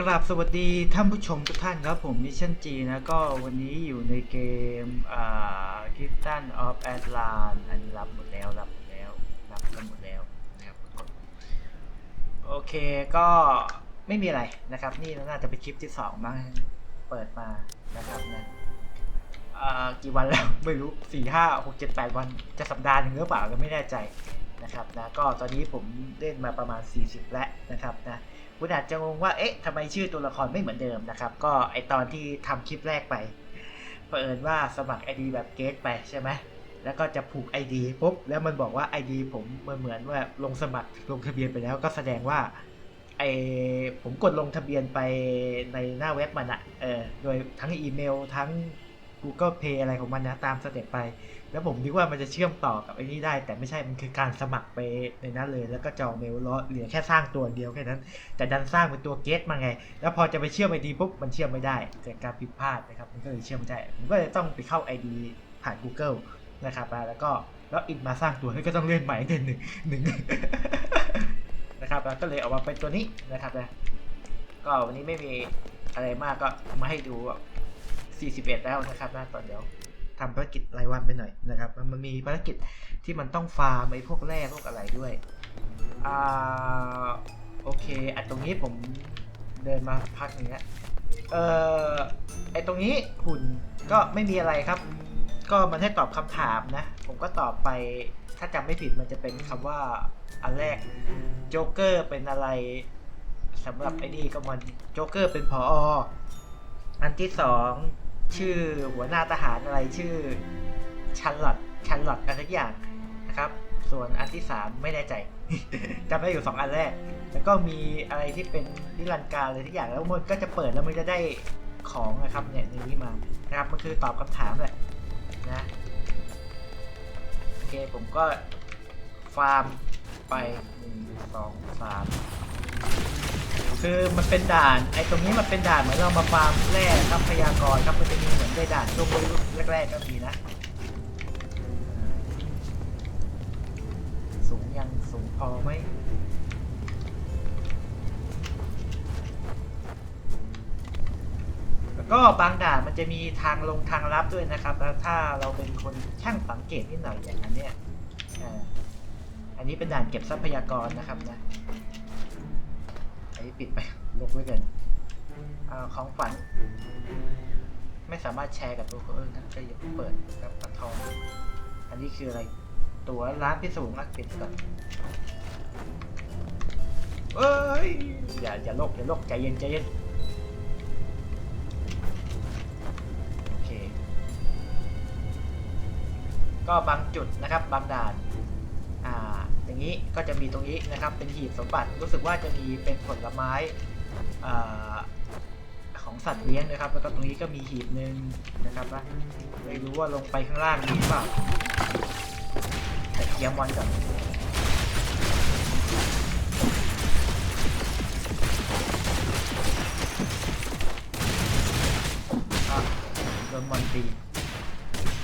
กราบสวัสดีท่านผู้ชมทุกท่านครับผมมิชชั่นจีนะก็วันนี้อยู่ในเกมอ่าคิตตันออฟแอตลานอันนี้รับหมดแล้วรับหมดแล้วรับกันหมดแล้วนะครับโอเคก็ไม่มีอะไรนะครับ นี่น่าจะเป็นคลิปที่สองมั้งเปิดมานะครับนะอ่ากี่วันแล้วไม่รู้สี่ห้าหกเจ็ดแปดวันจะสัปดาห์หนึ่งหรือเปล่าก็ไม่แน่ใจนะครับนะก็ตอนนี้ผมเล่นมาประมาณ 40 แล้วนะครับนะ คุณอาจจะงงว่าเอ๊ะทำไมชื่อตัวละครไม่เหมือนเดิมนะครับ ก็ไอตอนที่ทำคลิปแรกไปเผอิญว่าสมัคร ID แบบเกตไปใช่ไหมแล้วก็จะผูก ID ปุ๊บแล้วมันบอกว่า ID ผมมันเหมือนว่าลงสมัครลงทะเบียนไปแล้วก็แสดงว่าไอผมกดลงทะเบียนไปในหน้าเว็บมันอะเออโดยทั้งอีเมลทั้ง Google Pay อะไรของมันนะตามสเต็ปไป แล้วผมนึกว่ามันจะเชื่อมต่อกับไอ้นี่ได้ แต่ไม่ใช่มันคือการสมัครไปในนั้นเลย แล้วก็จองเมลล้อเหลือแค่สร้างตัวเดียวแค่นั้น แต่ดันสร้างเป็นตัวเกตมาไง แล้วพอจะไปเชื่อมไอดีปุ๊บมันเชื่อมไม่ได้เกิดการผิดพลาดนะครับมันก็เลยเชื่อมไม่ได้ผมก็เลยต้องไปเข้า ID ผ่าน Google นะครับแล้วก็แล้วอินมาสร้างตัวให้ก็ต้องเลื่อนใหม่เดือนหนึ่งหนึ่งนะครับแล้วก็เลยออกมาเป็นตัวนี้นะครับนะก็วันนี้ไม่มีอะไรมากก็มาให้ดู 41 แล้วนะครับนะตอนเดี๋ยวทำภารกิจรายวันไปหน่อยนะครับ มันมีภารกิจที่มันต้องฟาร์มไอ้พวกแร่พวกอะไรด้วยอ่าโอเคอันตรงนี้ผมเดินมาพักหนึ่งแล้วเอ่อไอตรงนี้หุ่นก็ไม่มีอะไรครับ ก็มันให้ตอบคำถามนะ ผมก็ตอบไปถ้าจำไม่ผิดมันจะเป็นคำว่าอันแรกโจ๊กเกอร์เป็นอะไรสำหรับไอ้นี่ก็มันโจ๊กเกอร์เป็นพออันที่สอง ชื่อหัวหน้าทหารอะไรชื่อชันหลอตชันหลอตอะไรสักอย่างนะครับ ส่วนอันที่สามไม่แน่ใจจำได้อยู่สองอันแรก แล้วก็มีอะไรที่เป็นนิรันดร์การอะไรทุกอย่างแล้วมันก็จะเปิดแล้วมันจะได้ของนะครับเนี่ยในนี้มานะครับมันคือตอบคำถามแหละนะโอเคผมก็ฟาร์มไปหนึ่งสองสาม คือมันเป็นด่านไอ้ตรงนี้มันเป็นด่านเหมือนเรามาฟาร์มแร่ทรัพยากรครับมันจะมีเหมือนในด่านช่วงแรกๆก็มีนะสูงยังสูงพอไหมแล้วก็บางด่านมันจะมีทางลงทางลับด้วยนะครับแล้วถ้าเราเป็นคนช่างสังเกตนิดหน่อยอย่างนั้นเนี่ยอันนี้เป็นด่านเก็บทรัพยากรนะครับนะิดไปลกไว้กินอของฝัน ไม่สามารถแชร์กับตัวคนอื่นนะก็อย่าเปิดครับปัดทอง อันนี้คืออะไร ตั๋วร้านพิสูจน์อักปิดก่อนเอ้ยอย่าอย่าโลกอย่าโลกใจเย็นใจเย็นโอเคก็บางจุดนะครับบางด่าน อย่างนี้ก็จะมีตรงนี้นะครับเป็นหีบสมบัติรู้สึกว่าจะมีเป็นผลไม้ของสัตว์เลี้ยงนะครับ แล้วก็ตรงนี้ก็มีหีบหนึ่งนะครับไม่รู้ว่าลงไปข้างล่างมีหรือเปล่าแต่เคลียร์มอนก่อนอะโดนมอนตี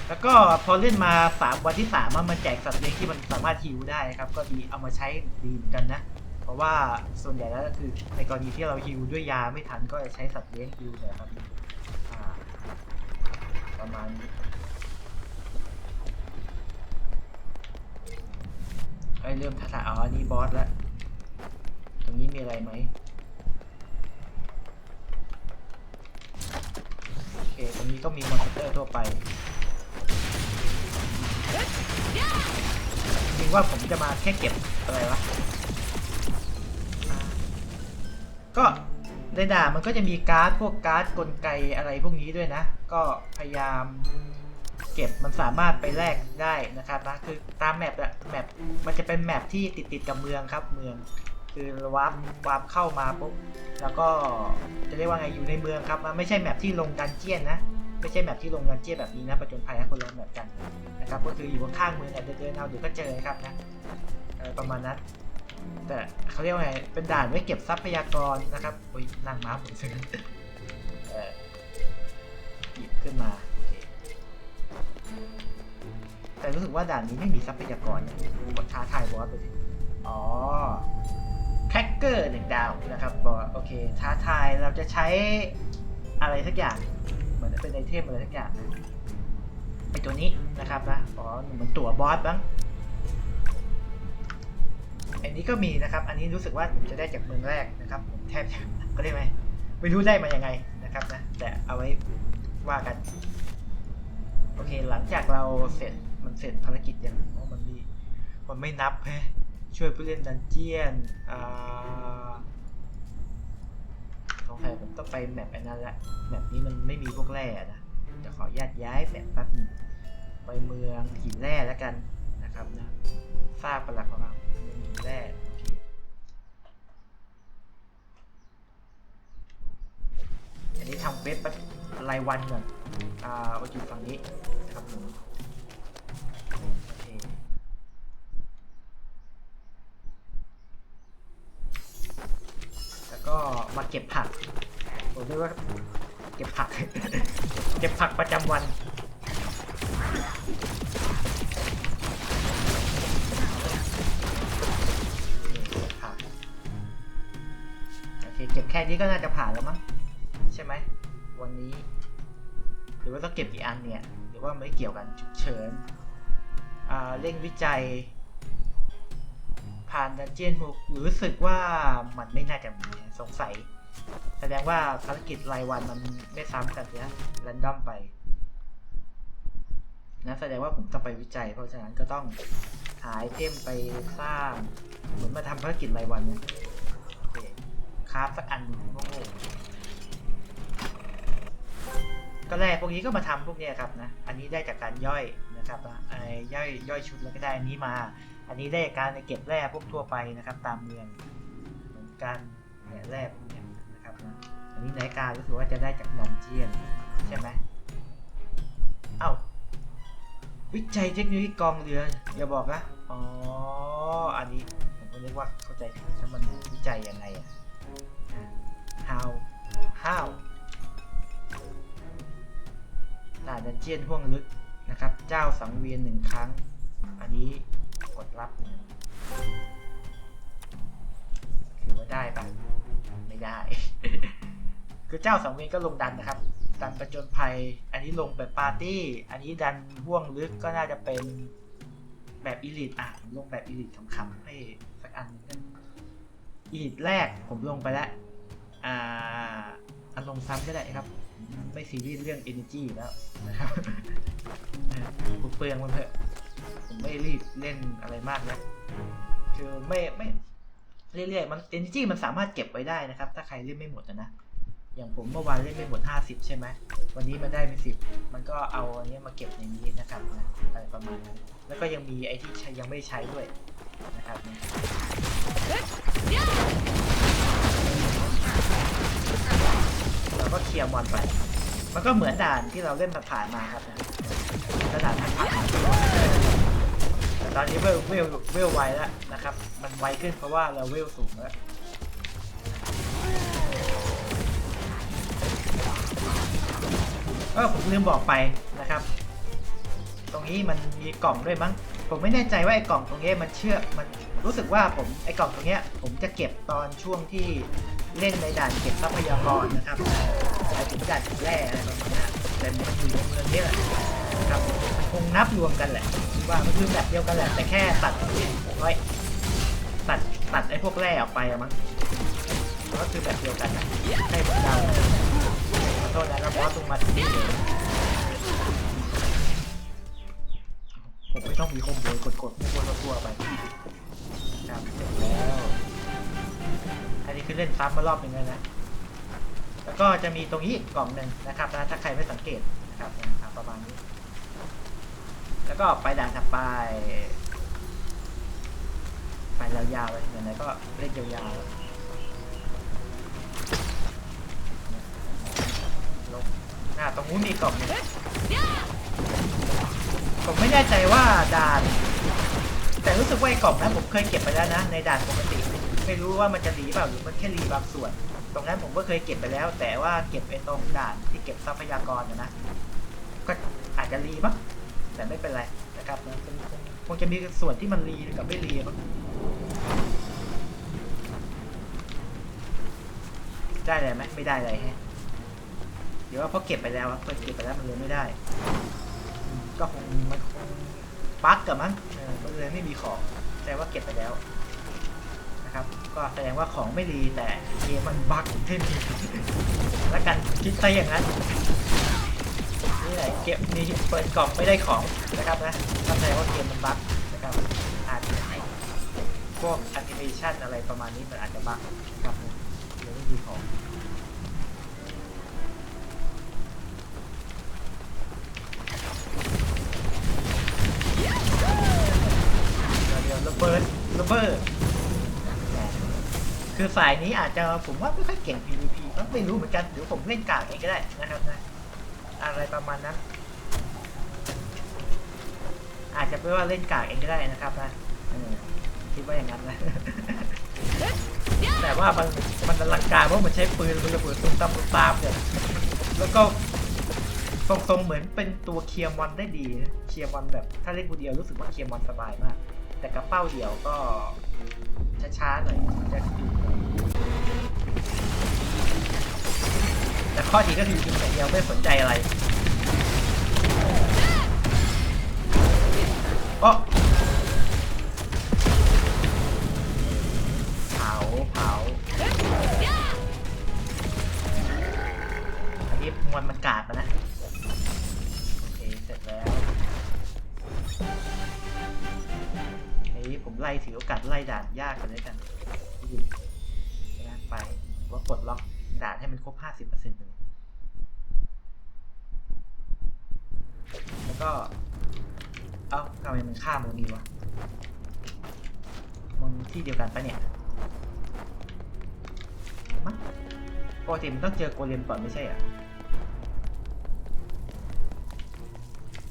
แล้วก็พอเล่นมาสามวันที่สามอมันแจกสัตว์เลี้ยงที่มันสามารถฮิวได้ครับ ก็ดีเอามาใช้ดีเหมือนกันนะ เพราะว่าส่วนใหญ่แล้วก็คือในกรณีที่เราฮิวด้วยยาไม่ทันก็จะใช้สัตว์เลี้ยงฮิวนี่ยครับประมาณนี้ไอ้เริ่มทักษะอ๋อนนี้บอสแล้วตรงนี้มีอะไรไหมโอเคตรงนี้ก็มีมอนสเตอร์ทั่วไป นึกว่าผมจะมาแค่เก็บอะไรวะก็ในด่ามันก็จะมีการ์ดพวกการ์ดกลไกอะไรพวกนี้ด้วยนะ ก็พยายามเก็บมันสามารถไปแลกได้นะครับนะคือตามแมปอะแมปมันจะเป็นแมปที่ติดติดกับเมืองครับเมือง คือวาร์ปวาร์ปเข้ามาปุ๊บแล้วก็จะเรียกว่าไงอยู่ในเมืองครับมันไม่ใช่แมปที่ลงดันเจียนนะ ไม่ใช่แมปที่ลงดันเจียแบบนี้นะประจนภัยนะคนละแมปกันนะครับก็คืออยู่ข้างๆมือเนี่ยเดินๆเอาเดี๋ยวก็เจอครับนะประมาณนั้น แต่เขาเรียกว่าไงเป็นด่านไว้เก็บทรัพยากรนะครับโอ้ยนั่งม้าผมซื้อเออหยิบขึ้นมาแต่รู้สึกว่าด่านนี้ไม่มีทรัพยากรกดท้าทายบอสไปสิอ๋อแคคเกอร์หนึ่งดาวนะครับบอกว่าโอเค ท้าทายเราจะใช้อะไรสักอย่าง เหมือนเป็นไอเทมอะไรสักอย่างนะไอตัวนี้นะครับนะอ๋อเหมือนตัวบอสบ้างอันนี้ก็มีนะครับ อันนี้รู้สึกว่าผมจะได้จากเมืองแรกนะครับ ผมแทบจะก็ได้ไหมไม่รู้ได้มายังไงนะครับนะ แต่เอาไว้ว่ากัน โอเค หลังจากเราเสร็จมันเสร็จภารกิจยังอ๋อมันมีมันไม่นับแฮะช่วยผู้เล่นดันเจียนอ่า สงสัยผมต้องไปแมปอันนั้นแหละแมปนี้มันไม่มีพวกแร่นะจะขออนุญาตย้ายแมปแป๊บหนึงไปเมืองหินแร่แล้วกันนะครับนะทราบประหลักของเราเมืองหินแร่โอเคอันนี้ทำเว็บรายวันก่อนอ่ามาอยู่ฝั่งนี้นะครับผมโอเคแล้ว ก็มาเก็บผัก ผมเรียกว่าเก็บผัก เก็บผักประจำวันผักโอเคเก็บแค่นี้ก็น่าจะผ่านแล้วมั้งใช่ไหมวันนี้ หรือว่าต้องเก็บกี่อันเนี่ยหรือว่าไม่เกี่ยวกันฉุกเฉินเร่งวิจัย ผ่านดันเจียนหกรู้สึกว่ามันไม่น่าจะมี สงสัย แสดงว่าภารกิจรายวันมันไม่ซ้ำกันนะแรนดอมไปนะแสดงว่าผมต้องไปวิจัย เพราะฉะนั้นก็ต้องหาไอเทมไปสร้าง เหมือนมาทำภารกิจรายวันเนี่ยโอเคคราฟสักอันหนึ่งโง่ก็แรกพวกนี้ก็มาทำพวกนี้ครับนะ อันนี้ได้จากการย่อยนะครับไอ้ย่อยย่อยชุดแล้วก็ได้อันนี้มา อันนี้ได้จากการเก็บแร่พวกทั่วไปนะครับ ตามเมืองเหมือนกัน แร่พวกเนี้ยนะครับนะอันนี้ในการรู้สึกว่าจะได้จากดันเจียนใช่ไหมเอ้าวิจัยเทคโนโลยีกองเรืออย่าบอกนะอ๋ออันนี้ผมก็นึกว่าเข้าใจผิดถ้ามันวิจัยยังไงอะ how how ด่านดันเจียนห่วงลึกนะครับ เจ้าสังเวียนหนึ่งครั้ง อันนี้กดรับนะคือว่าได้ไป ไม่ได้ คือเจ้าสังเวียนก็ลงดันนะครับ ดันประจนภัย อันนี้ลงแบบปาร์ตี้ อันนี้ดันห่วงลึกก็น่าจะเป็นแบบอีลิทอะผมลงแบบอีลิทขำๆให้สักอันนึงอีลิทแรกผมลงไปแล้วอ่าอันลงซ้ำก็ได้ครับ ไม่ซีเรียสเรื่อง energy อยู่แล้วนะครับผมเปลืองมันเถอะผมไม่รีบเล่นอะไรมากนะคือไม่ไม่ เรื่อยๆมัน energy มันสามารถเก็บไว้ได้นะครับ ถ้าใครเล่นไม่หมดนะอย่างผมเมื่อวานเล่นไม่หมด 50 ใช่ไหมวันนี้มันได้เป็น10มันก็เอาอันนี้มาเก็บในนี้นะครับนะอะไรประมาณนั้นแล้วก็ยังมีไอ้ที่ใช้ยังไม่ใช้ด้วยนะครับนะเราก็เคลียร์มอนไป มันก็เหมือนด่านที่เราเล่นผ่านมาครับนะกระดานผ่าน ตอนนี้เวลเวลเวลไวแล้วนะครับ มันไวขึ้นเพราะว่าเราเวลสูงแล้วเออผมลืมบอกไปนะครับ ตรงนี้มันมีกล่องด้วยมั้ง ผมไม่แน่ใจว่าไอ้กล่องตรงนี้มันเชื่อมันรู้สึกว่าผมไอ้กล่องตรงเนี้ยผมจะเก็บตอนช่วงที่เล่นในด่านเก็บทรัพยากรนะครับไอ้ถึงด่านแร่อะไรประมาณนั้นแต่มันอยู่ในเมืองนี้แหละ นะครับมันคงนับรวมกันแหละว่ามันคือแบบเดียวกันแหละแต่แค่ตัดไว้ตัดตัดไอ้พวกแร่ออกไปอะมั้งก็คือแบบเดียวกันนะให้ผมเดาขอโทษนะแล้วบอสลงมาถึงนี่ผมไม่ต้องมีคอมโบยกดๆทั่วทั่วๆไปครับเสร็จแล้วอันนี้คือเล่นซ้ำมารอบหนึ่งแล้วนะแล้วก็จะมีตรงนี้กล่องหนึ่งนะครับนะถ้าใครไม่สังเกตนะครับประมาณนี้ แล้วก็ไปด่านถัดไป ไปยาวๆเลยไหนๆก็เล่นยาวๆลงหน้าตรงนู้นมีกล่องหนึงผมไม่แน่ใจว่าด่าน แต่รู้สึกว่าไอ้กล่องนั้นผมเคยเก็บไปแล้วนะ ในด่านปกติ ไม่รู้ว่ามันจะรีเปล่าหรือมันแค่รีบางส่วน ตรงนั้นผมก็เคยเก็บไปแล้ว แต่ว่าเก็บไอ้ตรงด่านที่เก็บทรัพยากรนะนะก็อาจจะรีมั้ง แต่ไม่เป็นไรนะครับนะคงคงจะมีส่วนที่มันรีกับไม่รีมั้งได้อะไรไหมไม่ได้อะไรแฮะเดี๋ยวว่าเพราะเก็บไปแล้วครับพอเก็บไปแล้วมันเลยไม่ได้ ก็คงมันคงบั๊กกับมั้งเออมันเลยไม่มีของแสดงว่าเก็บไปแล้วนะครับ ก็แสดงว่าของไม่ดีแต่เกมมันบั๊กเท่นแล้วกันคิดซะอย่างนั้น นี่แหละเก็บนี่เปิดกล่องไม่ได้ของนะครับนะก็แสดงว่าเกมมันบั๊กนะครับอาจจะพวกแอนิเมชันอะไรประมาณนี้มันอาจจะบั๊กนะครับเลยไม่มีของเดี๋ยวระเบิดระเบิดคือฝ่ายนี้อาจจะผมว่าไม่ค่อยเก่ง PVP ก็ไม่รู้เหมือนกันเดี๋ยวผมเล่นกากเองก็ได้นะครับนะ อะไรประมาณนั้น อาจจะเป็นว่าเล่นกากเองก็ได้นะครับนะคิดว่าอย่างนั้นนะ แต่ว่ามันมันอลังการเพราะมันใช้ปืนมันระเบิดตุ้มตามตุ้มตามเนี่ยแล้วก็ทรงๆเหมือนเป็นตัวเคลียร์มอนได้ดี เคลียร์มอนแบบ ถ้าเล่นคนเดียวรู้สึกว่าเคลียร์มอนสบายมาก แต่กระเป้าเดียวก็ช้าๆหน่อยจะอยู่ แต่ข้อดีก็คือยิงอย่างเดียวไม่สนใจอะไรก็เผาเผาอันนี้มวนมันกาดมานะโอเคเสร็จแล้วไอ้ผมไล่ถือโอกาสไล่ด่านยากกันเลยกันไปว่ากดล็อก ด่านให้มันครบห้าสิบเปอร์เซ็นต์เลยแล้วก็ เอ้าทำไมมันข้ามตรงนี้วะมันที่เดียวกันปะเนี่ยมั้งปกติมันต้องเจอโกเลมก่อนไม่ใช่เหรอะ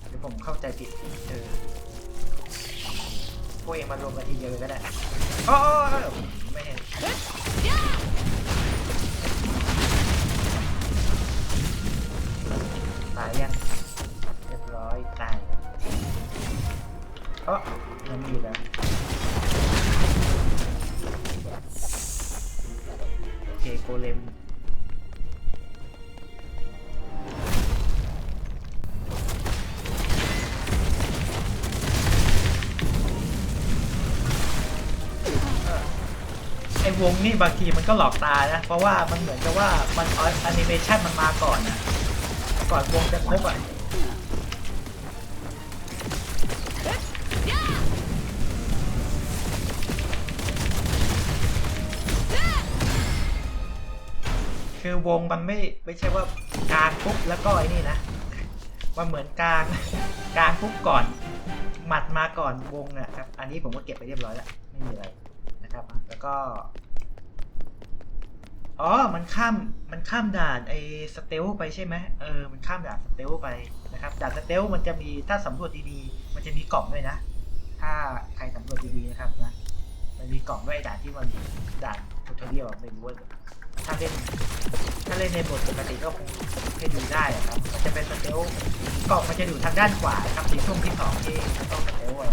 เดี๋ยวผมเข้าใจผิดเออพวกเองมารวมกันทีเดียวเลยก็ได้โอ้ไม่เห็น ตายยังเรียบร้อยตายเออยังมีแล้วโอเคโกเลมไอ้วงนี่บางทีมันก็หลอกตานะ เพราะว่ามันเหมือนกับว่ามันอนิเมชันมันมาก่อนนะ ก่อนวงจะครบอะคือวงมันไม่ไม่ใช่ว่ากลางปุ๊บแล้วก็ไอ้นี่นะมันเหมือนกลางกลางปุ๊บก่อน หมัดมาก่อนวงนะครับ อันนี้ผมก็เก็บไปเรียบร้อยแล้วไม่มีอะไรนะครับ แล้วก็ อ๋อ มันข้าม มันข้ามด่านไอ้สเตลไปใช่ไหมเออ มันข้ามด่านสเตลไปนะครับ ด่านสเตลมันจะมี ถ้าสำรวจดีๆ มันจะมีกล่องด้วยนะ ถ้าใครสำรวจดีๆนะครับนะ มันมีกล่องด้วยด่านที่มันด่านทูทเรียลไม่รู้ว่าถ้าเล่น ถ้าเล่นในโหมดปกติก็คงให้ดูได้อะครับ มันจะเป็นสเตลกล่องมันจะอยู่ทางด้านขวาครับในช่วงที่สองที่ต้องสเตลอะ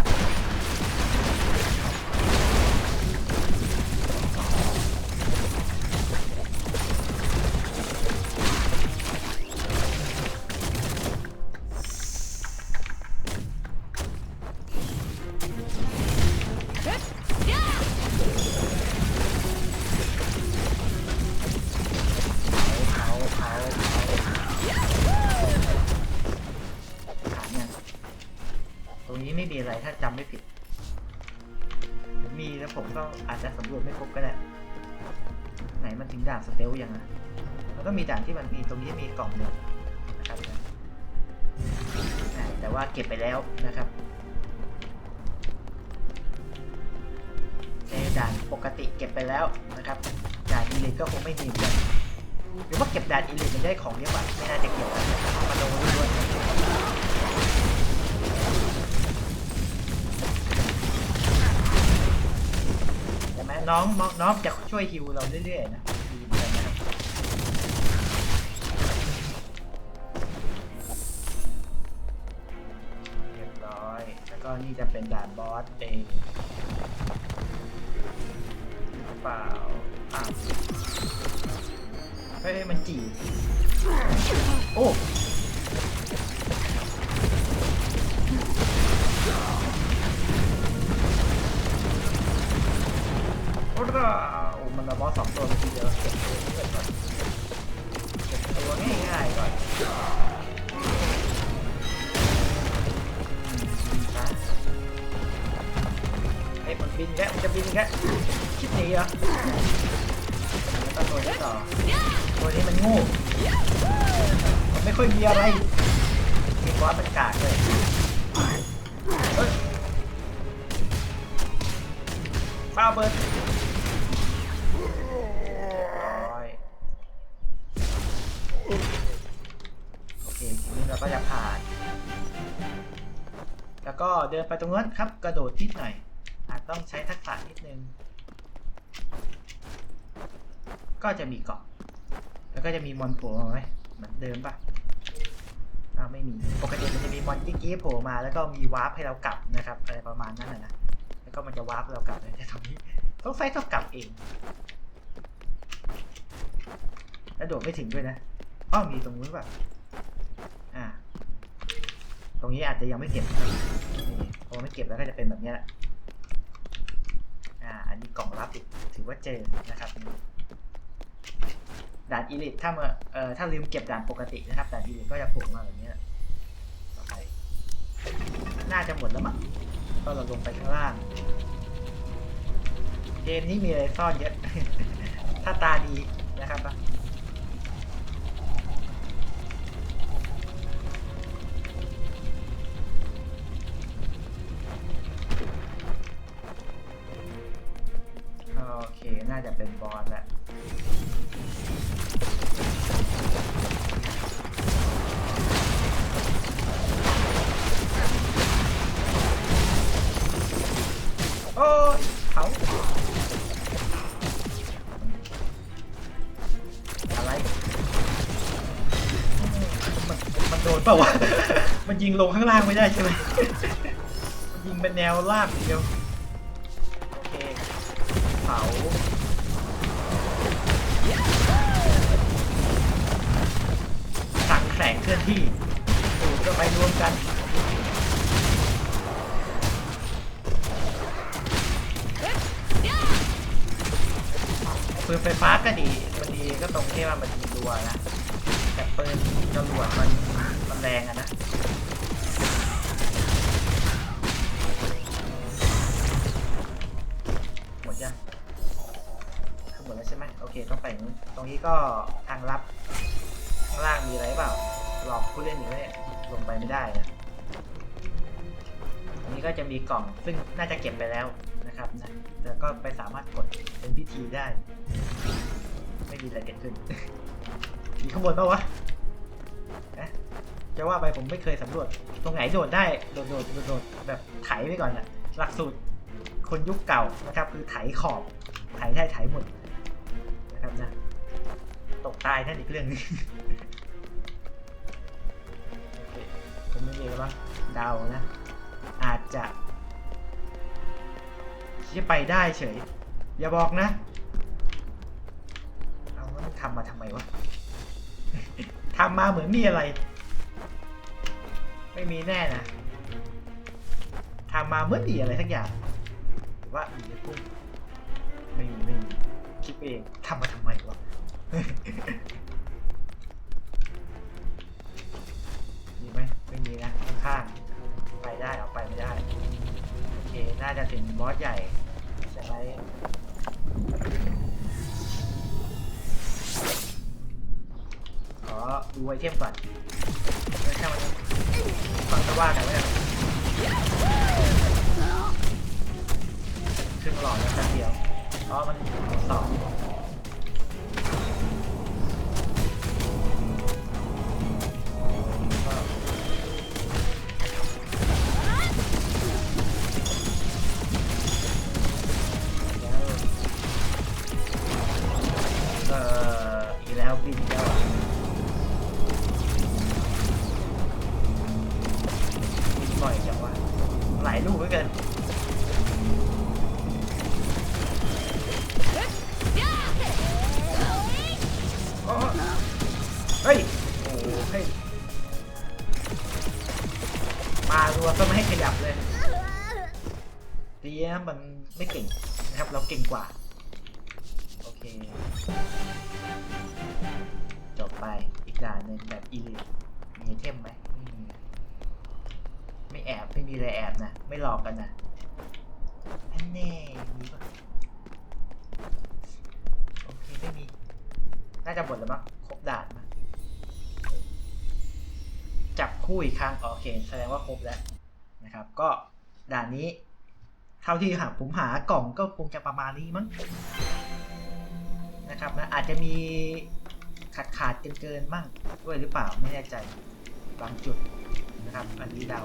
กล่องเดียวนะครับแต่ว่าเก็บไปแล้วนะครับในด่านปกติเก็บไปแล้วนะครับด่านอีลิทก็คงไม่มีเหมือนหรือว่าเก็บด่านอีลิทมันได้ของเยอะกว่าไม่น่าจะเกี่ยวกันมาโดนล้วนๆแต่แม้น้องน้องน้องจะช่วยฮิวเราเรื่อยๆนะ นี่จะเป็นด่านบอสเองหรือเปล่าอ่าวเฮ้ยมันจีโอ้โอ้ราโอ้มันระบอสสองตัวเลยทีเดียวเก็บตัวนี้ก่อนเก็บตัวง่ายๆก่อน บินแกะมันจะบินแกะคิดหนีเหรอแล้วก็ตัวนี้ต่อตัวนี้มันงูมันไม่ค่อยมีอะไรมีบอสมันกากเลยเฮ้ยฟ้าเบิร์ดร้อยโอเคทีนี้เราก็จะผ่าน แล้วก็เดินไปตรงนั้นครับ กระโดดนิดหน่อย ต้องใช้ทักษะนิดนึง ก็จะมีเกาะ แล้วก็จะมีมอนโผล่มาไหมเหมือนเดิมปะอ้าวไม่มี ปกติมันจะมีมอนกิ๊กๆโผล่มา แล้วก็มีวาร์ปให้เรากลับนะครับ อะไรประมาณนั้นนะ แล้วก็มันจะวาร์ปเรากลับเลยแต่ตรงนี้ต้องไฟต้องกลับเอง แล้วโดดไม่ถึงด้วยนะอ้อมีตรงนู้นแบบอ่า ตรงนี้อาจจะยังไม่เก็บนี่พอไม่เก็บแล้วก็จะเป็นแบบนี้แหละาอันนี้กล่องลับอีกถือว่าเจอนะครับด่านอีลิทถ้าเมื่อเอ่อถ้าลืมเก็บด่านปกตินะครับด่านอีลิทก็จะโผล่มาแบบนี้ต่อไปน่าจะหมดแล้วมั้งก็เราลงไปข้างล่าง เกมนี้มีอะไรซ่อนเยอะ ถ้าตาดีนะครับ น่าจะเป็นบอสแหละโอ้ยเขาอะไร มันมันโดนเปล่าวะ มันยิงลงข้างล่างไม่ได้ใช่ไหมยิงเป็นแนวลากเดียว ตรงนี้ก็ทางลับข้างล่างมีอะไรเปล่า หลอกผู้เล่นอยู่เนี่ยลงไปไม่ได้นะอันนี้ก็จะมีกล่องซึ่งน่าจะเก็บไปแล้วนะครับนะแต่ก็ไปสามารถกดเป็นพิธีได้ ไม่มีอะไรเกิดขึ้นมีข้างบนปะวะนะจะว่าไปผมไม่เคยสำรวจ ตรงไหนโดดได้โดดโดดโดดโดดแบบไถไปก่อนน่ะหลักสูตรคนยุคเก่านะครับ คือไถขอบไถได้ไถหมด ตกตายนั่นอีกเรื่องนึงเคผมไม่มีแล้องดาวนะ อาจจะที่ไปได้เฉย อย่าบอกนะ เอาวมันทำมาทำไมวะทำมาเหมือนมีอะไร ไม่มีแน่นะทำมาเหมือนมีอะไรสักอย่างหรือว่ามีกุ้งไม่มีไม่มีคิดเองทำมาทำไมวะ มีไหมไม่มีนะข้างๆไปได้เอาไปไม่ได้ โอเค น่าจะถึงบอสใหญ่ใช่ไหมขอดูไอเทมก่อนไม่ช่มันฟังจะว่ากันไว้ก่อนครึ่งหลอดแล้วแป๊บเดียวอ๋อมันสอง คู่อีกครั้งโอเค แสดงว่าครบแล้วนะครับ ก็ด่านนี้ เท่าที่หาผมหากล่องก็คงจะประมาณนี้มั้งนะครับนะอาจจะมีขาดขาดเกินเกินๆบ้างด้วยหรือเปล่าไม่แน่ใจบางจุดนะครับอันนี้เดา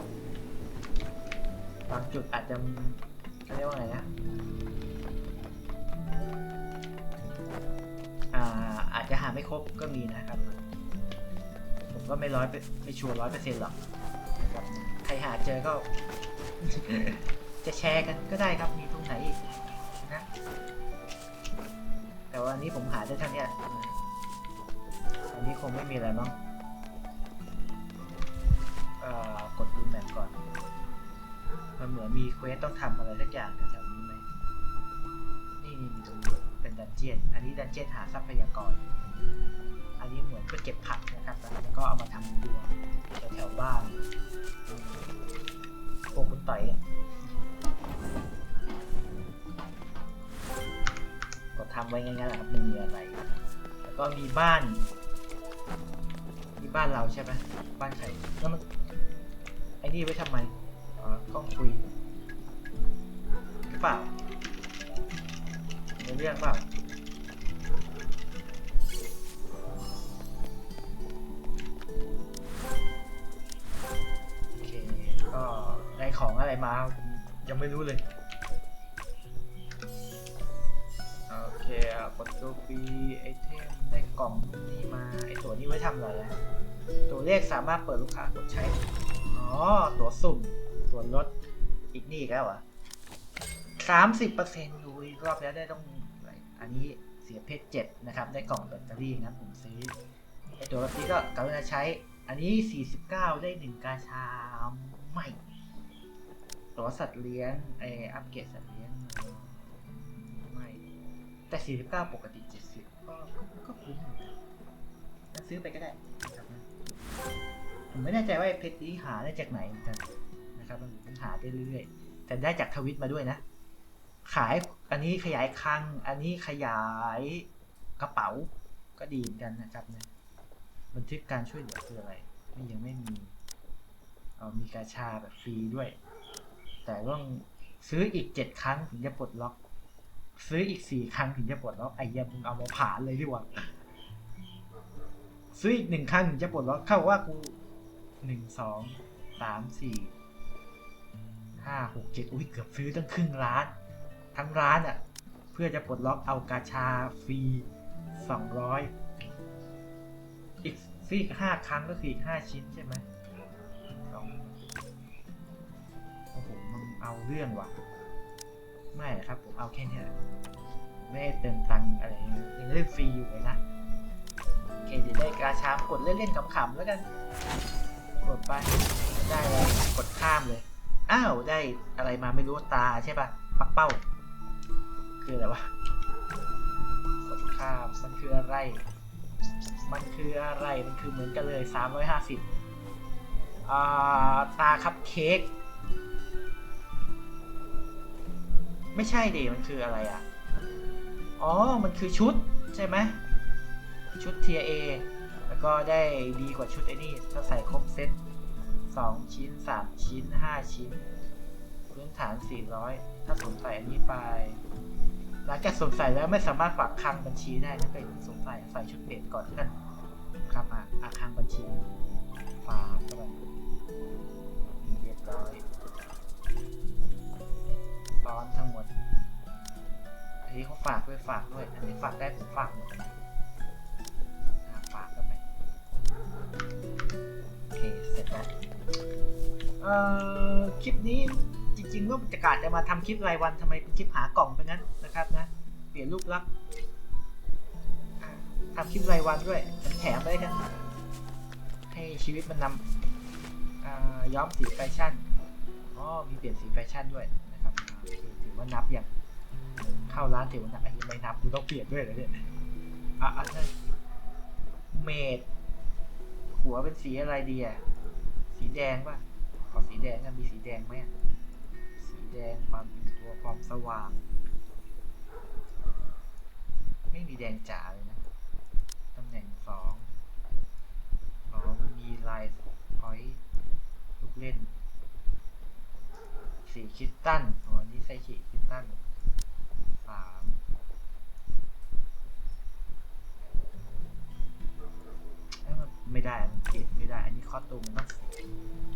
บางจุดอาจจะเรียกว่าไงนะอาอาจจะหาไม่ครบก็มีนะครับ ก็ไม่ร้อยไม่ชัวร์ร้อยเปอร์เซ็นต์หรอกนะครับใครหาเจอก็ จะแชร์กันก็ได้ครับมีตรงไหนอีกนะ แต่ว่าอันนี้ผมหาได้เท่าเนี้ยอันนี้คงไม่มีอะไรมั้งอ่อกดดูแมปก่อน มันเหมือนมีเควสต้องทำอะไรสักอย่างแถวๆนี้ไหมนี่นี่มีตรงนี้เป็นดันเจียน อันนี้ดันเจียนหาทรัพยากร อันนี้เหมือนไปเก็บผัก ก็เอามาทำครัวแถวๆบ้านโอ้คุณไต่ก็ทำไว้ง่ายๆแหละครับไม่มีอะไร แล้วก็มีบ้านมีบ้านเราใช่ไหมบ้านใครแล้วมันไอ้นี่ไว้ทำไมอ๋อกล้องคุยหรือเปล่าในเรื่องเปล่า อะไรมาผมยังไม่รู้เลยโอเคกดตัวฟรีไอเทมได้กล่องนี้มาไอตัวนี้ไว้ทำอะไรนะตัวเลขสามารถเปิดลูกค้ากดใช้ อ๋อ ตัวสุ่ม ตัวลดอีกนี่อีกแล้วอะสามสิบเปอร์เซ็นต์ดูอีกรอบแล้วได้ต้องอะไรอันนี้เสียเพชรเจ็ดนะครับ ได้กล่องแบตเตอรี่งั้นผมซื้อไอตัวแบบนี้ก็กรุณาใช้ อันนี้ 49 ได้หนึ่งกาชาใหม่ ตัวสัตว์เลี้ยงไออัปเกรดสัตว์เลี้ยงไม่แต่ 49 ปกติ 70 ก็ก็คุ้มอยู่นะงั้นซื้อไปก็ได้นะครับนะผมไม่แน่ใจว่าเพชรนี้หาได้จากไหนเหมือนกันนะครับมันผมหาได้เรื่อยๆแต่ได้จากทวิตมาด้วยนะ ขายอันนี้ขยายคลัง อันนี้ขยายกระเป๋าก็ดีเหมือนกันนะครับนะบันทึกการช่วยเหลือคืออะไรไม่ยังไม่มีเอามีกาชาแบบฟรีด้วย แต่ต้องซื้ออีกเจ็ดครั้งถึงจะปลดล็อก ซื้ออีกสี่ครั้งถึงจะปลดล็อกไอ้เหี้ยมึงเอามาผ่านเลยดีกว่าซื้ออีกหนึ่งครั้งถึงจะปลดล็อกเข้าว่ากูหนึ่งสองสามสี่ห้าหกเจ็ดอุ้ยเกือบซื้อตั้งครึ่งล้าน ทั้งร้านอะ เพื่อจะปลดล็อกเอากาชาฟรีสองร้อยอีกซื้ออีกห้าครั้งก็คืออีกห้าชิ้นใช่ไหม เอาเรื่องว่ะ ไม่ครับ ผมเอาแค่นี้ไม่ได้เติมตังค์อะไรยังยังเล่นฟรีอยู่เลยนะโอเคเดี๋ยวได้กาชามกดเล่นๆขำๆแล้วกัน กดไปได้เลยกดข้ามเลย อ้าวได้อะไรมาไม่รู้ตาใช่ปะปักเป้า คืออะไรวะกดข้ามมันคืออะไร มันคืออะไรมันคือเหมือนกันเลย 350อ่าตาคัพเค้ก ไม่ใช่ดิมันคืออะไรอะ อ๋อ มันคือชุดใช่ไหมชุด Tier A แล้วก็ได้ดีกว่าชุดไอ้นี่ถ้าใส่ครบเซต2 ชิ้น 3 ชิ้น 5 ชิ้น พื้นฐาน 400 ถ้าสวมใส่อันนี้ไป หลังจากสวมใส่แล้วไม่สามารถฝากคังบัญชีได้นะเป็นสวมใส่ใส่ชุดเบสก่อนกันครับอะอาคางบัญชี ฝากเข้าไปเรียบร้อย ซ้อนทั้งหมด อันนี้เขาฝากด้วยฝากด้วย อันนี้ฝากได้ผมฝากหมดนะฝากเข้าไปโอเค เสร็จแล้วเอ่อคลิปนี้จริงๆว่าจะกาศจะมาทำคลิปรายวันทำไมเป็นคลิปหากล่องไปงั้นนะครับนะ เปลี่ยนรูปลักษณ์ทำคลิปรายวันด้วยแถมไปด้วยกันให้ชีวิตมันนำอ่าย้อมสีแฟชั่น อ๋อ มีเปลี่ยนสีแฟชั่นด้วย ถือว่านับอย่างเข้าร้านถือว่านับอันนี้ไม่นับกูต้องเปลี่ยนด้วยเหรอเนี่ยอะอะนั่นเมดหัวเป็นสีอะไรดีอะสีแดงป่ะขอสีแดงนะมีสีแดงไหมสีแดงความอิ่มตัวความสว่าง ไม่มีแดงจ๋าเลยนะตำแหน่งสองอ๋อมันมีลายพอยต์ลูกเล่น สี่คิตตันอ๋ออันนี่ไซคิคิตตันสามไม่ได้ มันเปลี่ยนไม่ได้ อันนี้คอตูมมันต้อง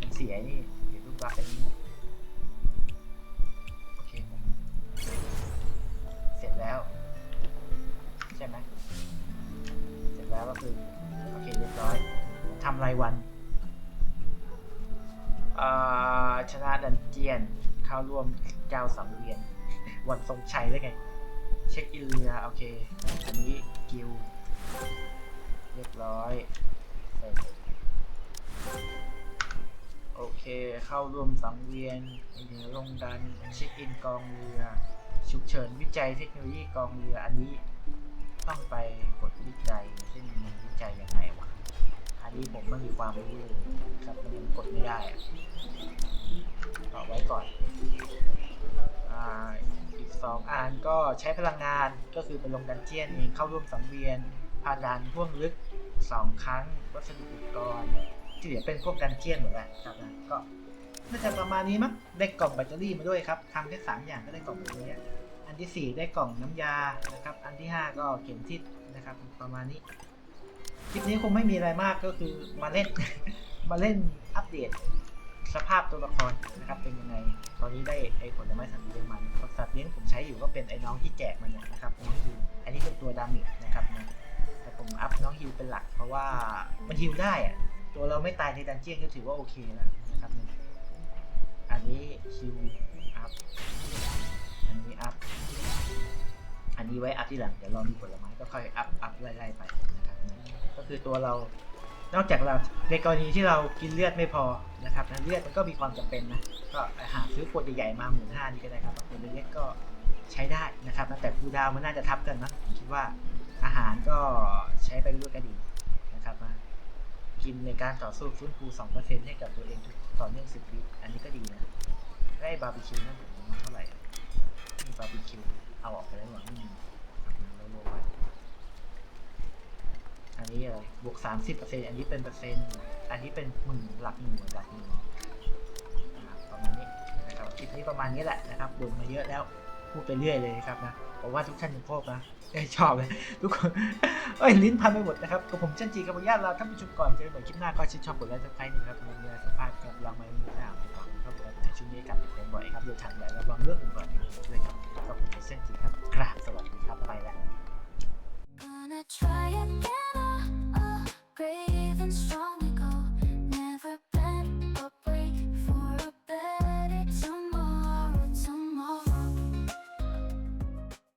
มันเสียนี่เดี๋ยรูปลักษณ์อันนี้โอเคเสร็จแล้ว ใช่ไหมเสร็จแล้วก็คือ โอเคเรียบร้อยทำรายวัน ชนะดันเจียน เข้าร่วมเจ้าสังเวียน วันทรงชัยได้ไง เช็คอินเรือ โอเค อันนี้กิลเรียบร้อย โอเค เข้าร่วมสังเวียนเหนือลงดัน เช็คอินกองเรือ ฉุกเฉินวิจัยเทคโนโลยีกองเรือ อันนี้ต้องไปกดวิจัยซึ่งมันวิจัยยังไงวะ อันนี้ผมไม่มีความรู้เลยครับมันยังกดไม่ได้อะต่อไว้ก่อนอ่าอีกสองอันก็ใช้พลังงานก็คือไปลงดันเจียนเองเข้าร่วมสังเวียนผ่านด่านพ่วงลึกสองครั้งวัสดุอุปกรณ์ที่เหลือเป็นพวกดันเจียนหมดแหละครับนะก็น่าจะประมาณนี้มั้งได้กล่องแบตเตอรี่มาด้วยครับทำแค่สามอย่างก็ได้กล่องแบตเตอรี่อะอันที่สี่ได้กล่องน้ำยานะครับ อันที่ห้าก็เข็มทิศนะครับ ประมาณนี้ คลิปนี้คงไม่มีอะไรมากก็คือมาเล่น มาเล่นอัปเดต สภาพตัวละครนะครับเป็นยังไง ตอนนี้ได้ไอ้ผลไม้สัตว์เลี้ยงมันสัตว์เลี้ยงผมใช้อยู่ก็เป็นไอ้น้องที่แจกมันเนี่ยนะครับนนี้คืออันนี้เป็นตัวดามิกนะครับนะแต่ผมอัพน้องฮิวเป็นหลัก เพราะว่ามันฮิวได้อะตัวเราไม่ตายในดันเจี้ยนก็ถือว่าโอเคแล้วนะครับนะอันนี้ฮิวอัพอันนี้อัพอันนี้ไว้อัพที่หลังเดี๋ยวเรามีผลไม้ก็ค่อยอัพอัพไล่ๆไปนะครับ ก็คือตัวเรา นอกจากเราในกรณีที่เรากินเลือดไม่พอนะครับนะเลือดมันก็มีความจำเป็นนะก็หาซื้อขวดใหญ่ๆมาหมื่นห้านี่ก็ได้ครับขวดเล็กๆก็ใช้ได้นะครับแต่คูดาวมันน่าจะทับกันนะผมคิดว่าอาหารก็ใช้ไปด้วยก็ดีนะครับนะกินในการต่อสู้ฟื้นฟู2%ให้กับตัวเองต่อเนื่อง10วิอันนี้ก็ดีนะได้บาร์บีคิวนั่นผมเท่าไหร่มีบาร์บีคิวเอาออกไปแล้วหรอไม่มีครับเราโลไป อันนี้อะไรบวก30เปอร์เซ็นต์อันนี้เป็นเปอร์เซ็นต์ อันนี้เป็นหมื่นหลักหมื่นหลักหมื่นประมาณนี้นะครับคลิปนี้ประมาณนี้แหละนะครับบ่นมาเยอะแล้วพูดไปเรื่อยเลยครับนะผมว่าทุกท่านยังชอบนะชอบเลยทุกคนเอ้ยลิ้นพันไปหมดนะครับกับผมเช่นจีกับญาติเราท่านผู้ชมก่อนเจอกันใหม่คลิปหน้าก็ชื่นชอบกดไลค์ซับสไครต์นะครับมีอะไรสัมภาษณ์กับเราไม่มีหน้าผมฟังครับผมช่วงนี้การติดเต็มบ่อยครับเดินทางไหนระวังเรื่องอุบัติเหตุด้วยครับกับผมเช่นจีครับกราบสวัสดีครับไปแล้ว Gonna try Brave and strong